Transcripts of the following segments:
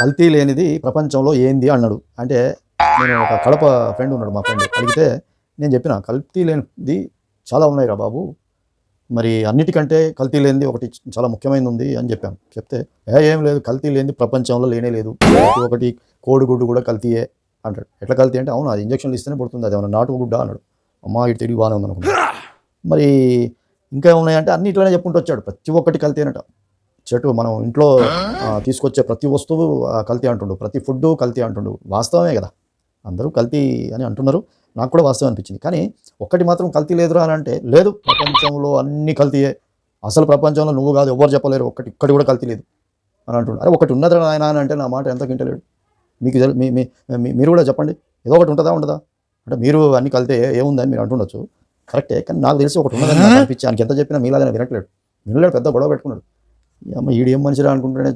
కల్తీ లేనిది ప్రపంచంలో ఏంది అన్నాడు. అంటే నేను ఒక కడప ఫ్రెండ్ ఉన్నాడు మా ఫ్రెండ్. అడిగితే నేను చెప్పిన కల్తీ లేనిది చాలా ఉన్నాయి రా బాబు. మరి అన్నిటికంటే కల్తీ లేనిది ఒకటి చాలా ముఖ్యమైనది ఉంది అని చెప్పాను. చెప్తే ఏ ఏం లేదు కల్తీ లేనిది ప్రపంచంలో లేనే లేదు. ప్రతి ఒకటి కోడిగుడ్డు కూడా కల్తీయే అంటాడు. ఎట్లా కల్తీ అంటే అవును అది ఇంజక్షన్లు ఇస్తేనే పడుతుంది అది ఏమన్నా నాటు గుడ్డ అన్నాడు. అమ్మ ఇటు తిరిగి బాగానే ఉంది మరి ఇంకా ఉన్నాయంటే అన్ని ఇట్లానే చెప్పుకుంటూ వచ్చాడు. ప్రతి ఒక్కటి కల్తీ అనట చెట్టు మనం ఇంట్లో తీసుకొచ్చే ప్రతి వస్తువు కల్తీ అంటుండు. ప్రతి ఫుడ్ కల్తీ అంటుండు. వాస్తవమే కదా. అందరూ కల్తీ అని అంటున్నారు. నాకు కూడా వాస్తవం అనిపించింది. కానీ ఒక్కటి మాత్రం కల్తీ లేదురా అని అంటే లేదు ప్రపంచంలో అన్ని కల్తీయే. అసలు ప్రపంచంలో నువ్వు కాదు ఎవరు చెప్పలేరు. ఒక్కటి ఒక్కటి కూడా కల్తీ లేదు అని అంటుండు. అరే ఒకటి ఉన్నదిరా నాయన అని అంటే నా మాట ఎంత గింటలేడు మీకు మీరు కూడా చెప్పండి. ఏదో ఒకటి ఉంటుందా ఉండదా? అంటే మీరు అన్ని కలితే ఏముందని మీరు అంటుండొచ్చు. కరెక్టే. కానీ నాకు తెలిసి ఒకటి ఉన్నదని అనిపించి ఆయనకి ఎంత చెప్పినా మీలాగానే వినట్లేడు. వినలేడు పెద్ద గొడవ పెట్టుకున్నాడు. అమ్మ ఈడు ఏం మనిషిరా అనుకుంటేనే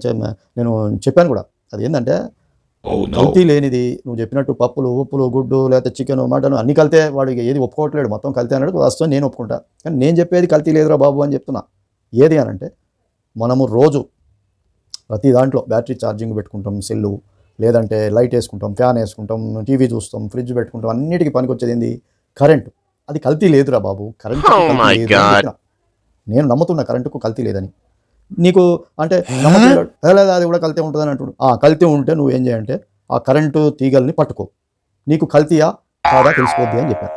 నేను చెప్పాను కూడా. అది ఏంటంటే కల్తీ లేనిది నువ్వు చెప్పినట్టు పప్పులు ఉప్పులు గుడ్డు లేకపోతే చికెన్ మటన్ అన్ని కలితే వాడికి ఏది ఒప్పుకోవట్లేడు. మొత్తం కల్తీ అన్నాడు వాస్తవం నేను ఒప్పుకుంటా. కానీ నేను చెప్పేది కల్తీ లేదురా బాబు అని చెప్తున్నా. ఏది అని అంటే మనము రోజు ప్రతి దాంట్లో బ్యాటరీ ఛార్జింగ్ పెట్టుకుంటాం సెల్లు లేదంటే లైట్ వేసుకుంటాం ఫ్యాన్ వేసుకుంటాం టీవీ చూస్తాం ఫ్రిడ్జ్ పెట్టుకుంటాం అన్నిటికీ పనికొచ్చేది ఏంది? కరెంటు. అది కల్తీ లేదురా బాబు. Current Oh. నేను నమ్ముతున్నా కరెంటుకు కల్తీ లేదని. నీకు అంటే నమ్మట్లేడు. "ఏ లేదు. అది కూడా కల్తీ ఉంటుందని అంటుడు. ఆ కల్తీ ఉంటే నువ్వు ఏం చేయంటే ఆ కరెంటు తీగల్ని పట్టుకో. నీకు కల్తీయా? కాదా? తెలిసిపోద్ది అని చెప్పాను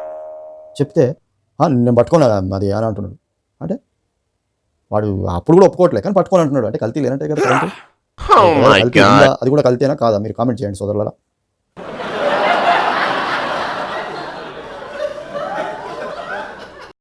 చెప్తే "ఆ, నేను పట్టుకోను అది అని అంటున్నాడు. అంటే వాడు అప్పుడు కూడా ఒప్పుకోవట్లే కానీ పట్టుకొని అంటున్నాడు. అంటే కల్తీ లేనంటే కదా కరెంటు. Oh? అది కూడా కల్తీనా? కాదా? మీరు కామెంట్ చేయండి సోదరులారా.